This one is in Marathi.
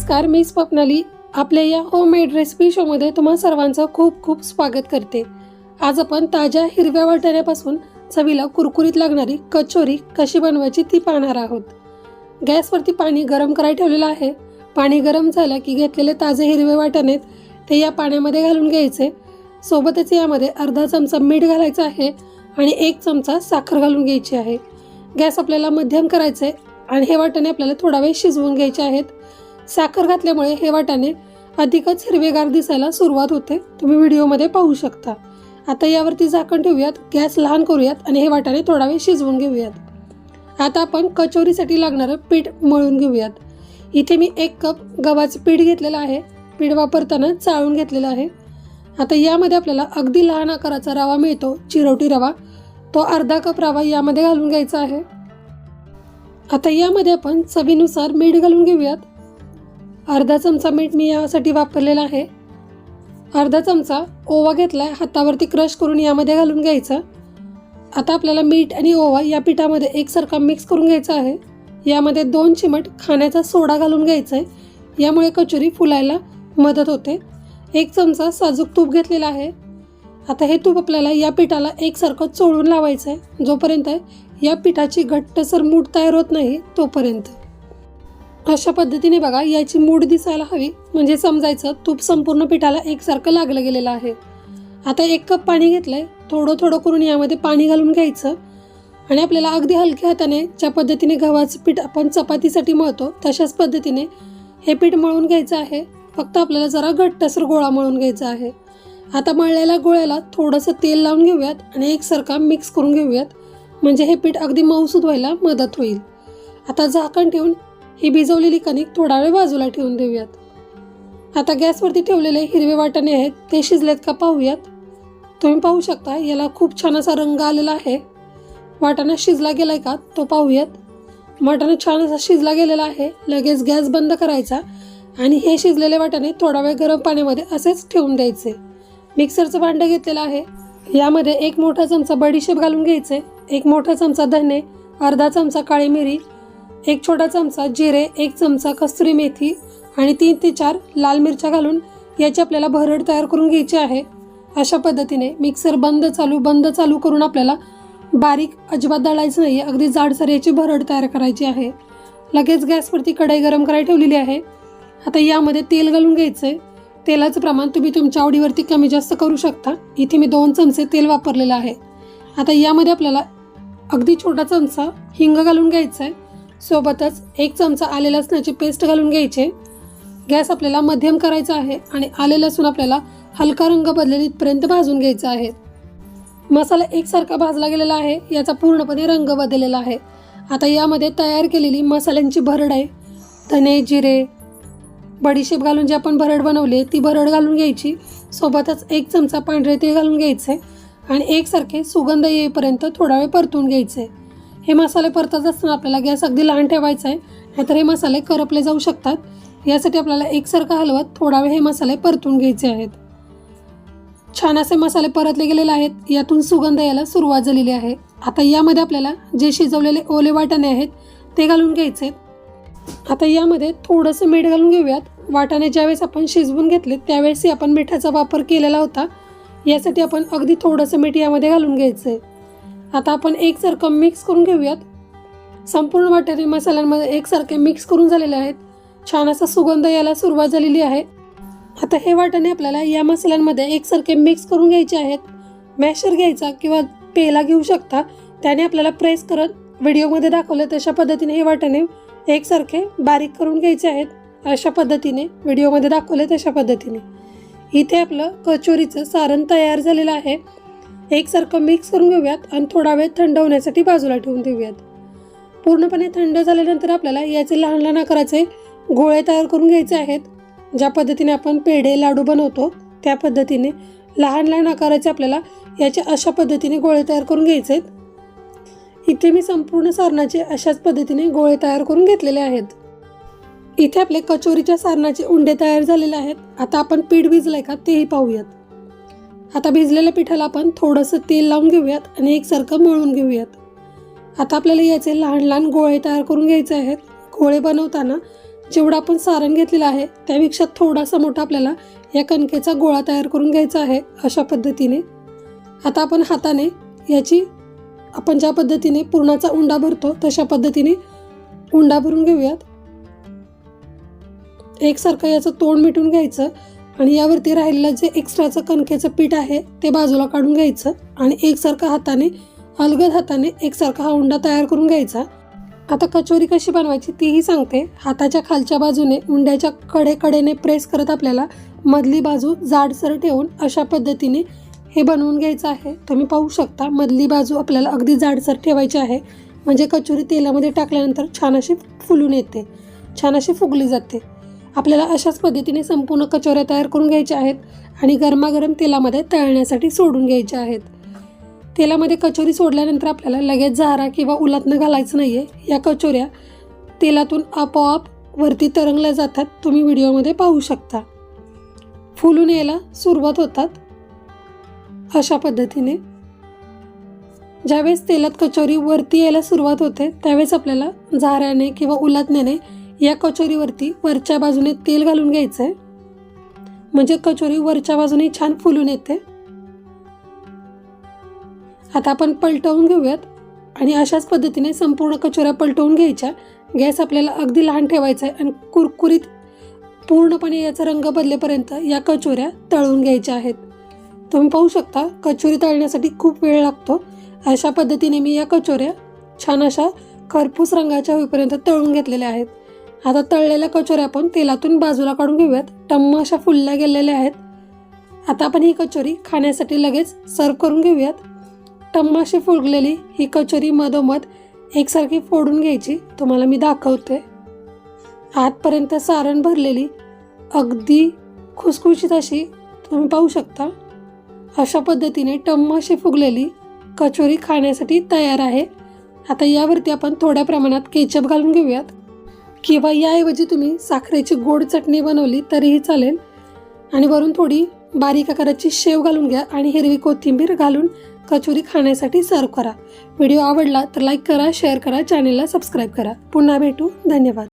नमस्कार मी स्वप्नाली. आपल्या या होममेड रेसिपी शोमध्ये तुम्हा सर्वांचं खूप खूप स्वागत करते. आज आपण ताज्या हिरव्या वाटाण्यापासून चवीला कुरकुरीत लागणारी कचोरी कशी बनवायची ती पाहणार आहोत. गॅसवरती पाणी गरम करायला ठेवलेलं आहे. पाणी गरम झालं की घेतलेले ताजे हिरवे वाटाणे ते या पाण्यामध्ये घालून घ्यायचे. सोबतच यामध्ये अर्धा चमचा मीठ घालायचं आहे आणि एक चमचा साखर घालून घ्यायची आहे. गॅस आपल्याला मध्यम करायचं आहे आणि हे वाटाणे आपल्याला थोडा वेळ शिजवून घ्यायचे आहेत. साखर घातल्यामुळे हे वाटाणे अधिकच हिरवेगार दिसायला सुरुवात होते. तुम्ही व्हिडिओमध्ये पाहू शकता. आता यावरती झाकण ठेवूयात गॅस लहान करूयात आणि हे वाटाणे थोडा वेळ शिजवून घेऊयात. आता आपण कचोरीसाठी लागणारं पीठ मळून घेऊयात. इथे मी एक कप गव्हाचं पीठ घेतलेलं आहे. पीठ वापरताना चाळून घेतलेलं आहे. आता यामध्ये आपल्याला अगदी लहान आकाराचा रवा मिळतो चिरोटी रवा. तो अर्धा कप रवा यामध्ये घालून घ्यायचा आहे. आता यामध्ये आपण चवीनुसार मीठ घालून घेऊयात. अर्धा चमचा मीठ मी यासाठी वापरलेला आहे. अर्धा चमचा ओवा घेतला आहे हातावरती क्रश करून यामध्ये घालून घ्यायचं. आता आपल्याला मीठ आणि ओवा या पिठामध्ये एकसारखा मिक्स करून घ्यायचा आहे. यामध्ये दोन चिमट खाण्याचा सोडा घालून घ्यायचा आहे यामुळे कचोरी फुलायला मदत होते. एक चमचा साजूक तूप घेतलेला आहे. आता हे तूप आपल्याला या पिठाला एकसारखं चोळून लावायचं आहे जोपर्यंत या पिठाची घट्टसर मूठ तयार होत नाही तोपर्यंत. अशा पद्धतीने बघा याची मूड दिसायला हवी. म्हणजे समजायचं तूप संपूर्ण पिठाला एकसारखं लागलं गेलेलं आहे. आता एक कप पाणी घेतलंय. थोडं थोडं करून यामध्ये पाणी घालून घ्यायचं. आणि आपल्याला अगदी हलक्या हाताने ज्या पद्धतीने गव्हाचं पीठ आपण चपातीसाठी मळतो तशाच पद्धतीने हे पीठ मळून घ्यायचं आहे. फक्त आपल्याला जरा घट्टसर गोळा मळून घ्यायचा आहे. आता मळलेल्या गोळ्याला थोडंसं तेल लावून घेऊयात आणि एकसारखा मिक्स करून घेऊयात. म्हणजे हे पीठ अगदी मऊसूद व्हायला मदत होईल. आता झाकण ठेवून ही भिजवलेली कणिक थोडा वेळ बाजूला ठेवून देऊयात. आता गॅसवरती ठेवलेले हिरवे वाटाणे आहेत ते शिजलेत का पाहूयात. तुम्ही पाहू शकता याला खूप छान असा रंग आलेला आहे. वाटाणा शिजला गेलाय का तो पाहूयात. वाटाणा छान असा शिजला गेलेला आहे लगेच गॅस बंद करायचा आणि हे शिजलेले वाटाणे थोडा वेळ गरम पाण्यामध्ये असेच ठेवून द्यायचे. मिक्सरचं भांडं घेतलेलं आहे यामध्ये एक मोठा चमचा बडीशेप घालून घ्यायचे एक मोठा चमचा धने अर्धा चमचा काळी मिरी एक छोटा चमचा जिरे एक चमचा कस्तुरी मेथी आणि तीन ते चार लाल मिरच्या घालून याची आपल्याला भरड तयार करून घ्यायची आहे. अशा पद्धतीने मिक्सर बंद चालू बंद चालू करून आपल्याला बारीक अजिबात दळायचं नाही अगदी जाडसर याची भरड तयार करायची आहे. लगेच गॅसवरती कढई गरम करायला ठेवलेली आहे. आता यामध्ये तेल घालून घ्यायचं आहे तेलाचं प्रमाण तुम्ही तुमच्या आवडीवरती कमी जास्त करू शकता. इथे मी दोन चमचे तेल वापरलेलं आहे. आता यामध्ये आपल्याला अगदी छोटा चमचा हिंग घालून घ्यायचा आहे सोबतच एक चमचा आले लसणाची पेस्ट घालून घ्यायचे. गॅस आपल्याला मध्यम करायचा आहे आणि आले लसूण आपल्याला हलका रंग बदलेल इथपर्यंत भाजून घ्यायचा आहे. मसाला एकसारखा भाजला गेलेला आहे याचा पूर्णपणे रंग बदललेला आहे. आता यामध्ये तयार केलेली मसाल्यांची भरड आहे. धने जिरे बडीशेप घालून जी आपण भरड बनवली ती भरड घालून घ्यायची. सोबतच एक चमचा पांढरे तेल घालून घ्यायचे आणि एकसारखे सुगंध येईपर्यंत थोडा वेळ परतून घ्यायचे. हे मसाले परतत असताना आपल्याला गॅस अगदी लहान ठेवायचा आहे. नाहीतर हे मसाले करपले जाऊ शकतात. यासाठी आपल्याला एकसारखं हलवत थोडा वेळ हे मसाले परतून घ्यायचे आहेत. छान असे मसाले परतले गेलेले आहेत. यातून सुगंध यायला सुरुवात झालेली आहे. आता यामध्ये आपल्याला जे शिजवलेले ओले वाटाणे आहेत ते घालून घ्यायचे आता यामध्ये थोडंसं मीठ घालून घेऊयात. वाटाणे ज्यावेळेस आपण शिजवून घेतले त्यावेळेसही आपण मिठाचा वापर केलेला होता. यासाठी आपण अगदी थोडंसं मीठ यामध्ये घालून घ्यायचं आहे. आता आपण एकसारखं मिक्स करून घेऊयात. संपूर्ण वाटेरी मसाल्यांमध्ये एकसारखे मिक्स करून झालेले आहेत. छान असा सुगंध यायला सुरुवात झालेली आहे. आता हे वाटाणे आपल्याला या मसाल्यांमध्ये एकसारखे मिक्स करून घ्यायचे आहेत. मॅशर घ्यायचा किंवा पेला घेऊ शकता. त्याने आपल्याला प्रेस करत व्हिडिओमध्ये दाखवलं तशा पद्धतीने हे वाटाणे एकसारखे बारीक करून घ्यायचे आहेत. अशा पद्धतीने व्हिडिओमध्ये दाखवले तशा पद्धतीने. इथे आपलं कचोरीचं सारण तयार झालेलं आहे. एकसारखं मिक्स करून घेऊयात आणि थोडा वेळ थंड होण्यासाठी बाजूला ठेवून देऊयात. पूर्णपणे थंड झाल्यानंतर आपल्याला याचे लहान लहान आकाराचे गोळे तयार करून घ्यायचे आहेत. ज्या पद्धतीने आपण पेढे लाडू बनवतो त्या पद्धतीने लहान लहान आकाराचे आपल्याला याचे अशा पद्धतीने गोळे तयार करून घ्यायचे आहेत. इथे मी संपूर्ण सारणाचे अशाच पद्धतीने गोळे तयार करून घेतलेले आहेत. इथे आपले कचोरीच्या सारणाचे उंडे तयार झालेले आहेत. आता आपण पीठ भिजलंय का तेही पाहूयात. आता भिजलेल्या पिठाला आपण थोडंसं तेल लावून घेऊयात आणि एकसारखं मळून घेऊयात. आता आपल्याला याचे लहान लहान गोळे तयार करून घ्यायचे आहेत. गोळे बनवताना जेवढा आपण सारण घेतलेलं आहे त्यापेक्षा थोडासा मोठा आपल्याला या कणकेचा गोळा तयार करून घ्यायचा आहे अशा पद्धतीने. आता आपण हाताने याची आपण ज्या पद्धतीने पुरणाचा उंडा भरतो तशा पद्धतीने उंडा भरून घेऊयात. एकसारखं याचं तोंड मिटून घ्यायचं. आणि यावरती राहिलेलं जे एक्स्ट्राचं कणकेचं पीठ आहे ते बाजूला काढून घ्यायचं आणि एकसारखा हाताने अलगद हाताने एकसारखा हा उंडा तयार करून घ्यायचा. आता कचोरी कशी बनवायची तीही सांगते. हाताच्या खालच्या बाजूने उंड्याच्या कडेकडेने प्रेस करत आपल्याला मधली बाजू जाडसर ठेवून अशा पद्धतीने हे बनवून घ्यायचं आहे. तुम्ही पाहू शकता मधली बाजू आपल्याला अगदी जाडसर ठेवायची आहे. म्हणजे कचोरी तेलामध्ये टाकल्यानंतर छान अशी फुलून येते. छान अशी फुगली जाते. आपल्याला अशाच पद्धतीने संपूर्ण कचोऱ्या तयार करून घ्यायच्या आहेत आणि गरमागरम तेलामध्ये तळण्यासाठी सोडून घ्यायच्या आहेत. तेलामध्ये कचोरी सोडल्यानंतर आपल्याला लगेच झारा किंवा उलातनं घालायचं नाही आहे या कचोऱ्या तेलातून आपोआप वरती तरंगल्या जातात. तुम्ही व्हिडिओमध्ये पाहू शकता. फुलून यायला सुरुवात होतात. अशा पद्धतीने. ज्यावेळेस तेलात कचोरी वरती यायला सुरुवात होते त्यावेळेस आपल्याला झाऱ्याने किंवा उलातण्याने या कचोरीवरती वरच्या बाजूने तेल घालून घ्यायचं आहे म्हणजे कचोरी वरच्या बाजूने छान फुलून येते. आता आपण पलटवून घेऊयात. आणि अशाच पद्धतीने संपूर्ण कचोऱ्या पलटवून घ्यायच्या. गॅस आपल्याला अगदी लहान ठेवायचा आहे आणि कुरकुरीत पूर्णपणे याचा रंग बदलेपर्यंत या कचोऱ्या तळून घ्यायच्या आहेत. तुम्ही पाहू शकता कचोरी तळण्यासाठी खूप वेळ लागतो. अशा पद्धतीने मी या कचोऱ्या छान अशा खरपूस रंगाच्या होईपर्यंत तळून घेतलेल्या आहेत. आता तळलेल्या कचोऱ्या आपण तेलातून बाजूला काढून घेऊयात. टम्म अशा फुलल्या गेलेल्या आहेत. आता आपण ही कचोरी खाण्यासाठी लगेच सर्व करून घेऊयात. टम्म अशी फुगलेली ही कचोरी मधोमध एकसारखी फोडून घ्यायची. तुम्हाला मी दाखवते. आतपर्यंत सारण भरलेली अगदी खुसखुशीत अशी तुम्ही पाहू शकता. अशा पद्धतीने टम्म अशी फुगलेली कचोरी खाण्यासाठी तयार आहे. आता यावरती आपण थोड्या प्रमाणात केचप घालून घेऊयात. किंवा याऐवजी तुम्ही साखरेची गोड चटणी बनवली तरीही चालेल. आणि वरून थोडी बारीक आकाराची शेव घालून घ्या आणि हिरवी कोथिंबीर घालून कचोरी खाण्यासाठी सर्व करा. व्हिडिओ आवडला तर लाईक करा शेअर करा चॅनेलला सबस्क्राईब करा. पुन्हा भेटू. धन्यवाद.